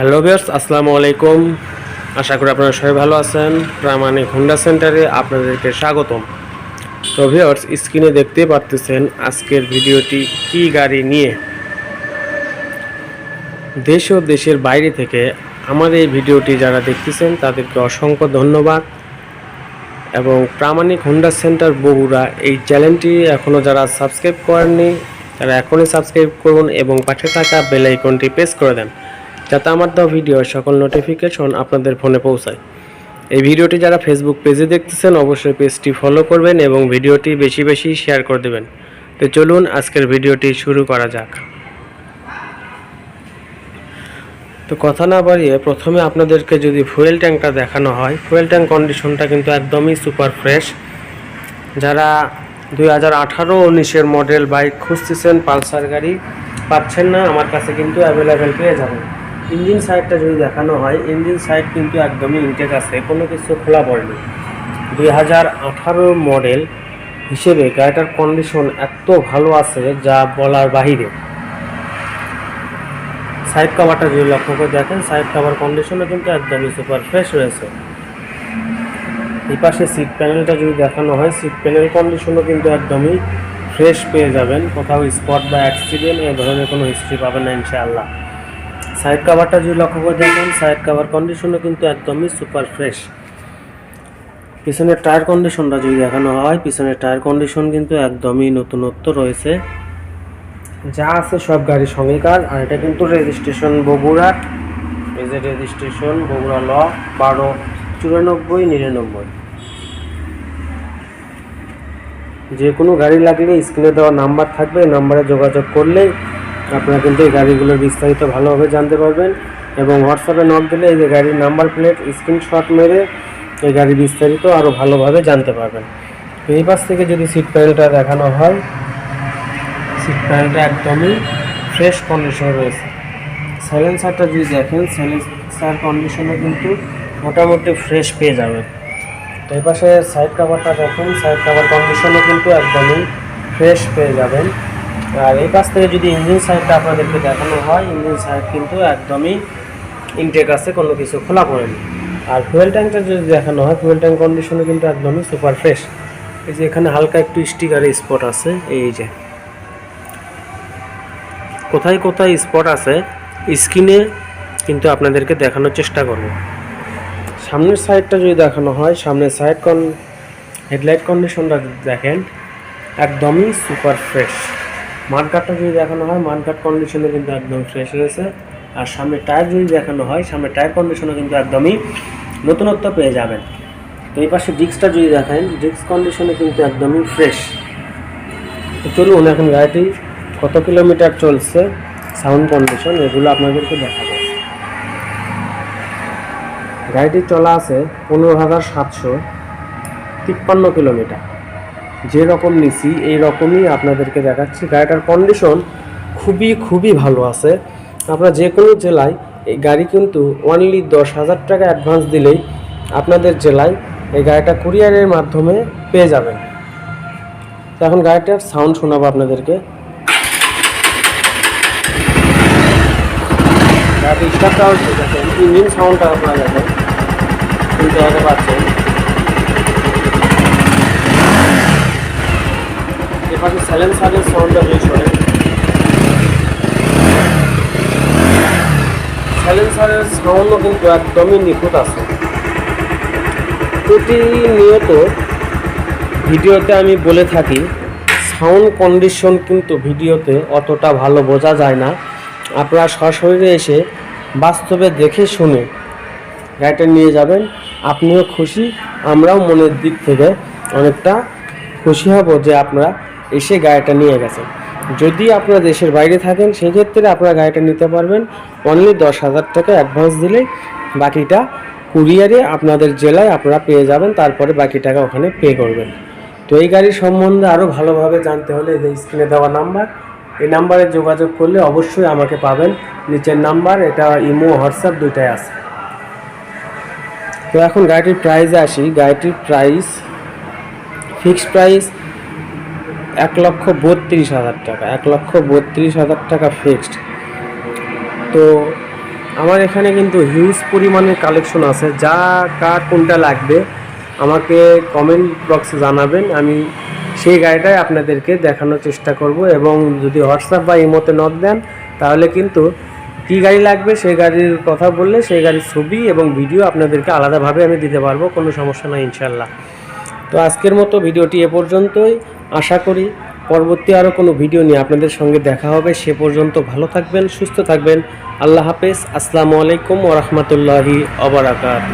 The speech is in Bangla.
হ্যালো ভিউয়ার্স, আসসালামু আলাইকুম। আশা করি আপনারা সবাই ভালো আছেন। প্রামাণিক হুন্ডা সেন্টারে আপনাদেরকে স্বাগতম। তো ভিউয়ার্স, স্ক্রিনে দেখতে পারতেছেন আজকের ভিডিওটি কি গাড়ি নিয়ে। দেশ ও দেশের বাইরে থেকে আমার এই ভিডিওটি যারা দেখতেছেন, তাদেরকে অসংখ্য ধন্যবাদ। এবং প্রামাণিক হুন্ডা সেন্টার বগুড়া এই চ্যানেলটি এখনও যারা সাবস্ক্রাইব করেননি, তারা এখনই সাবস্ক্রাইব করুন এবং পাশে থাকা বেল আইকনটি প্রেস করে দেন। যাতে আমার দেওয়া ভিডিওর সকল নোটিফিকেশন আপনাদের ফোনে পৌঁছায়। এই ভিডিওটি যারা ফেসবুক পেজে দেখতেছেন, অবশ্যই পেজটি ফলো করবেন এবং ভিডিওটি বেশি বেশি শেয়ার করে দেবেন। তো চলুন আজকের ভিডিওটি শুরু করা যাক। তো কথা না বাড়িয়ে প্রথমে আপনাদেরকে যদি ফুয়েল ট্যাঙ্কটা দেখানো হয় ফুয়েল ট্যাঙ্ক কন্ডিশনটা কিন্তু একদমই সুপার ফ্রেশ যারা দুই হাজার আঠারো উনিশের মডেল বাইক খুঁজতেছেন, পালসার গাড়ি পাচ্ছেন না, আমার কাছে কিন্তু অ্যাভেলেবেল পেয়ে যাবেন। ইঞ্জিন সাইডটা যদি দেখানো হয়, ইঞ্জিন সাইড কিন্তু একদমই ইনটেক আছে, কোনো কিছু খোলা পড়েনি। দুই হাজার আঠারো মডেল হিসেবে গাড়িটার কন্ডিশন এত ভালো আছে যা বলার বাহিরে। সাইড কাভারটা যদি লক্ষ্য করে দেখেন সাইড কাভার কন্ডিশনও কিন্তু একদমই সুপার ফ্রেশ রয়েছে। এই পাশে সিট প্যানেলটা যদি দেখানো হয় সিট প্যানেল কন্ডিশনও কিন্তু একদমই ফ্রেশ পেয়ে যাবেন। কোথাও স্পট বা অ্যাক্সিডেন্ট এ ধরনের কোনো হিস্ট্রি পাবেন না, ইনশাআল্লাহ। সাইড কাভারটা যদি লক্ষ্য করে দেখেন সাইড কাভার কন্ডিশনও কিন্তু একদমই সুপার ফ্রেশ পিছনের টায়ার কন্ডিশনটা যদি দেখানো হয়, পিছনের টায়ার কন্ডিশন কিন্তু একদমই নতুনত্ব রয়েছে। যা আছে সব গাড়ির সঙ্গেকার আর এটা কিন্তু রেজিস্ট্রেশন বগুড়া। এই যে রেজিস্ট্রেশন বগুড়া ল, বারো, চুরানব্বই, নিরানব্বই। যে কোনো গাড়ি লাগলে স্ক্রিনে দেওয়া নাম্বার থাকবে, এই নাম্বারে যোগাযোগ করলেই আপনারা কিন্তু এই গাড়িগুলোর বিস্তারিত ভালোভাবে জানতে পারবেন এবং হোয়াটসঅ্যাপে নক দিলে এই যে গাড়ির নাম্বার প্লেট স্ক্রিনশট মেরে এই গাড়ির বিস্তারিত আরও ভালোভাবে জানতে পারবেন। এই পাশ থেকে যদি সিট প্যানেলটা দেখানো হয় সিট প্যানেলটা একদমই ফ্রেশ কন্ডিশন রয়েছে। সাইলেন্সারটা যদি দেখেন সাইলেন্সার কন্ডিশনে কিন্তু মোটামুটি ফ্রেশ পেয়ে যাবেন। তো এই পাশে সাইড কাভারটা দেখুন সাইড কাভার কন্ডিশনে কিন্তু একদমই ফ্রেশ পেয়ে যাবেন। আর এই কাছ থেকে যদি ইঞ্জিন সাইডটা আপনাদেরকে দেখানো হয়, ইঞ্জিন সাইড কিন্তু একদমই ইনটেক আছে, কোনো কিছু খোলা পড়েনি। আর ফুয়েল ট্যাঙ্কটা যদি দেখানো হয় ফুয়েল ট্যাঙ্ক কন্ডিশনে কিন্তু একদমই সুপার ফ্রেশ এই যে এখানে হালকা একটু স্টিকারের স্পট আছে, এই যে। কোথায় কোথায় স্পট আছে স্ক্রিনে কিন্তু আপনাদেরকে দেখানোর চেষ্টা করব। সামনের সাইডটা যদি দেখানো হয়, সামনের সাইড কন হেডলাইট কন্ডিশনটা দেখেন, একদমই সুপার ফ্রেশ মাঠঘাটটা যদি দেখানো হয় মাঠঘাট কন্ডিশনে কিন্তু একদম ফ্রেশ রয়েছে। আর সামনে টায়ার যদি দেখানো হয়, সামনে টায়ার কন্ডিশনে কিন্তু একদমই নতুনত্ব পেয়ে যাবেন। তো এই পাশে ডিস্কটা যদি দেখেন ডিস্ক কন্ডিশনে কিন্তু একদমই ফ্রেশ তো চলুন এখন গাড়িটি কত কিলোমিটার চলছে সাউন্ড কন্ডিশন এগুলো আপনাদেরকে দেখাবো। গাড়িটি চলা আছে পনেরো হাজার সাতশো তিপ্পান্ন কিলোমিটার যে রকম নিছি, এই রকমই আপনাদেরকে দেখাচ্ছি। গাড়িটার কন্ডিশন খুবই খুবই ভালো আছে। আপনারা যে কোনো জেলায় এই গাড়ি কিন্তু অনলি দশ হাজার টাকা অ্যাডভান্স দিলেই আপনাদের জেলায় এই গাড়িটা কুরিয়ারের মাধ্যমে পেয়ে যাবেন। তো এখন গাড়িটার সাউন্ড শোনাবো আপনাদেরকে। স্টার্টটাও দেখেন ইঞ্জিন সাউন্ডটা আপনারা দেখেন। শুনতে হতে এপাশে সাউন্ডটা বেশ শোনেন সাইলেন্সারের সাউন্ডও কিন্তু একদমই নিখুঁত আছে। প্রতিনিয়ত ভিডিওতে আমি বলে থাকি সাউন্ড কন্ডিশন কিন্তু ভিডিওতে অতটা ভালো বোঝা যায় না। আপনারা সশরীরে এসে বাস্তবে দেখে শুনে গাড়িটা নিয়ে যাবেন। আপনিও খুশি, আমরাও মনের দিক থেকে অনেকটা খুশি হব যে আপনারা এসে গাড়িটা নিয়ে গেছে যদি আপনারা দেশের বাইরে থাকেন, সেক্ষেত্রে আপনারা গাড়িটা নিতে পারবেন। অনলি দশ হাজার টাকা অ্যাডভান্স দিলেই বাকিটা কুরিয়ারে আপনাদের জেলায় আপনারা পেয়ে যাবেন, তারপরে বাকি টাকা ওখানে পে করবেন। তো এই গাড়ির সম্বন্ধে আরও ভালোভাবে জানতে হলে এই স্ক্রিনে দেওয়া নাম্বার এই নাম্বারে যোগাযোগ করলে অবশ্যই আমাকে পাবেন। নিচের নাম্বার এটা ইমো, হোয়াটসঅ্যাপ দুইটাই আছে। তো এখন গাড়িটির প্রাইসে আসি। গাড়িটির প্রাইস ফিক্সড প্রাইস এক লক্ষ বত্রিশ হাজার টাকা, এক লক্ষ বত্রিশ হাজার টাকা ফিক্সড তো আমার এখানে কিন্তু হিউজ পরিমাণের কালেকশন আছে। যা, কার কোনটা লাগবে আমাকে কমেন্ট বক্সে জানাবেন। আমি সেই গাড়িটাই আপনাদেরকে দেখানোর চেষ্টা করব এবং যদি হোয়াটসঅ্যাপ বা ইমোতে নক দেন, তাহলে কিন্তু কী গাড়ি লাগবে সেই গাড়ির কথা বললে সেই গাড়ির ছবি এবং ভিডিও আপনাদেরকে আলাদাভাবে আমি দিতে পারব, কোনো সমস্যা নাই ইনশাল্লাহ তো আজকের মতো ভিডিওটি এ পর্যন্তই। আশা করি পরবর্তী আরও কোনো ভিডিও নিয়ে আপনাদের সঙ্গে দেখা হবে। সে পর্যন্ত ভালো থাকবেন, সুস্থ থাকবেন। আল্লাহ হাফেজ। আসসালামু আলাইকুম ওরহমতুল্লাহি অবরাকাত